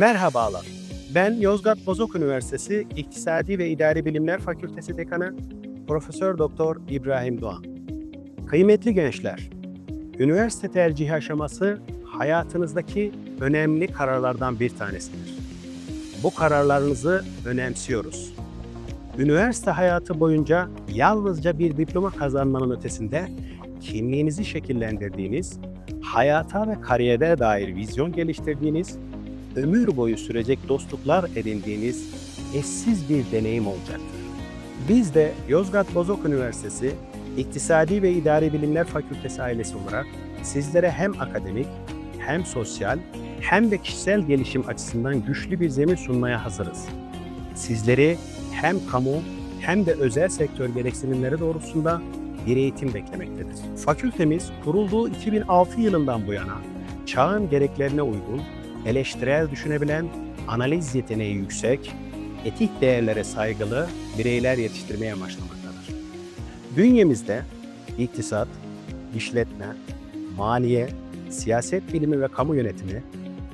Merhabalar. Ben Yozgat Bozok Üniversitesi İktisadi ve İdari Bilimler Fakültesi Dekanı Profesör Doktor İbrahim Doğan. Kıymetli gençler, üniversite tercihi aşaması hayatınızdaki önemli kararlardan bir tanesidir. Bu kararlarınızı önemsiyoruz. Üniversite hayatı boyunca yalnızca bir diploma kazanmanın ötesinde kimliğinizi şekillendirdiğiniz, hayata ve kariyere dair vizyon geliştirdiğiniz, ömür boyu sürecek dostluklar edindiğiniz eşsiz bir deneyim olacaktır. Biz de Yozgat Bozok Üniversitesi İktisadi ve İdari Bilimler Fakültesi ailesi olarak sizlere hem akademik, hem sosyal, hem de kişisel gelişim açısından güçlü bir zemin sunmaya hazırız. Sizleri hem kamu hem de özel sektör gereksinimleri doğrultusunda bir eğitim beklemektedir. Fakültemiz kurulduğu 2006 yılından bu yana çağın gereklerine uygun, eleştirel düşünebilen, analiz yeteneği yüksek, etik değerlere saygılı bireyler yetiştirmeye amaçlamaktadır. Bünyemizde iktisat, işletme, maliye, siyaset bilimi ve kamu yönetimi,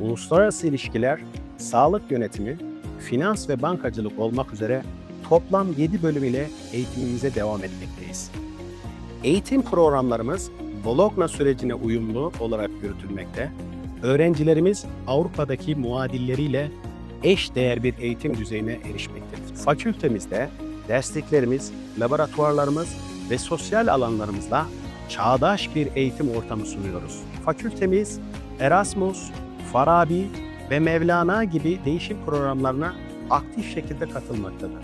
uluslararası ilişkiler, sağlık yönetimi, finans ve bankacılık olmak üzere toplam 7 bölüm ile eğitimimize devam etmekteyiz. Eğitim programlarımız Bologna sürecine uyumlu olarak yürütülmekte. Öğrencilerimiz Avrupa'daki muadilleriyle eş değer bir eğitim düzeyine erişmektedir. Fakültemizde dersliklerimiz, laboratuvarlarımız ve sosyal alanlarımızla çağdaş bir eğitim ortamı sunuyoruz. Fakültemiz Erasmus, Farabi ve Mevlana gibi değişim programlarına aktif şekilde katılmaktadır.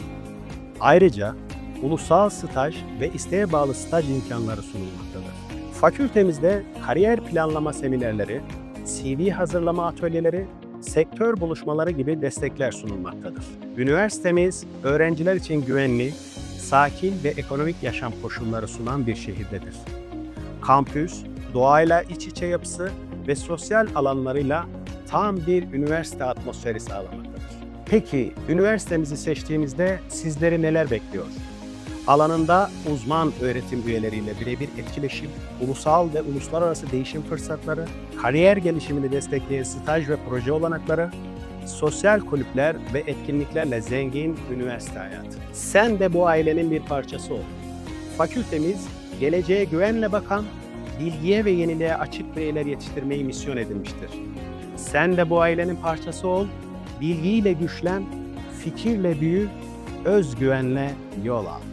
Ayrıca ulusal staj ve isteğe bağlı staj imkanları sunulmaktadır. Fakültemizde kariyer planlama seminerleri, CV hazırlama atölyeleri, sektör buluşmaları gibi destekler sunulmaktadır. Üniversitemiz öğrenciler için güvenli, sakin ve ekonomik yaşam koşulları sunan bir şehirdedir. Kampüs, doğayla iç içe yapısı ve sosyal alanlarıyla tam bir üniversite atmosferi sağlamaktadır. Peki üniversitemizi seçtiğimizde sizleri neler bekliyor? Alanında uzman öğretim üyeleriyle birebir etkileşim, ulusal ve uluslararası değişim fırsatları, kariyer gelişimini destekleyen staj ve proje olanakları, sosyal kulüpler ve etkinliklerle zengin üniversite hayatı. Sen de bu ailenin bir parçası ol. Fakültemiz geleceğe güvenle bakan, bilgiye ve yeniliğe açık bireyler yetiştirmeyi misyon edinmiştir. Sen de bu ailenin parçası ol, bilgiyle güçlen, fikirle büyü, özgüvenle yol al.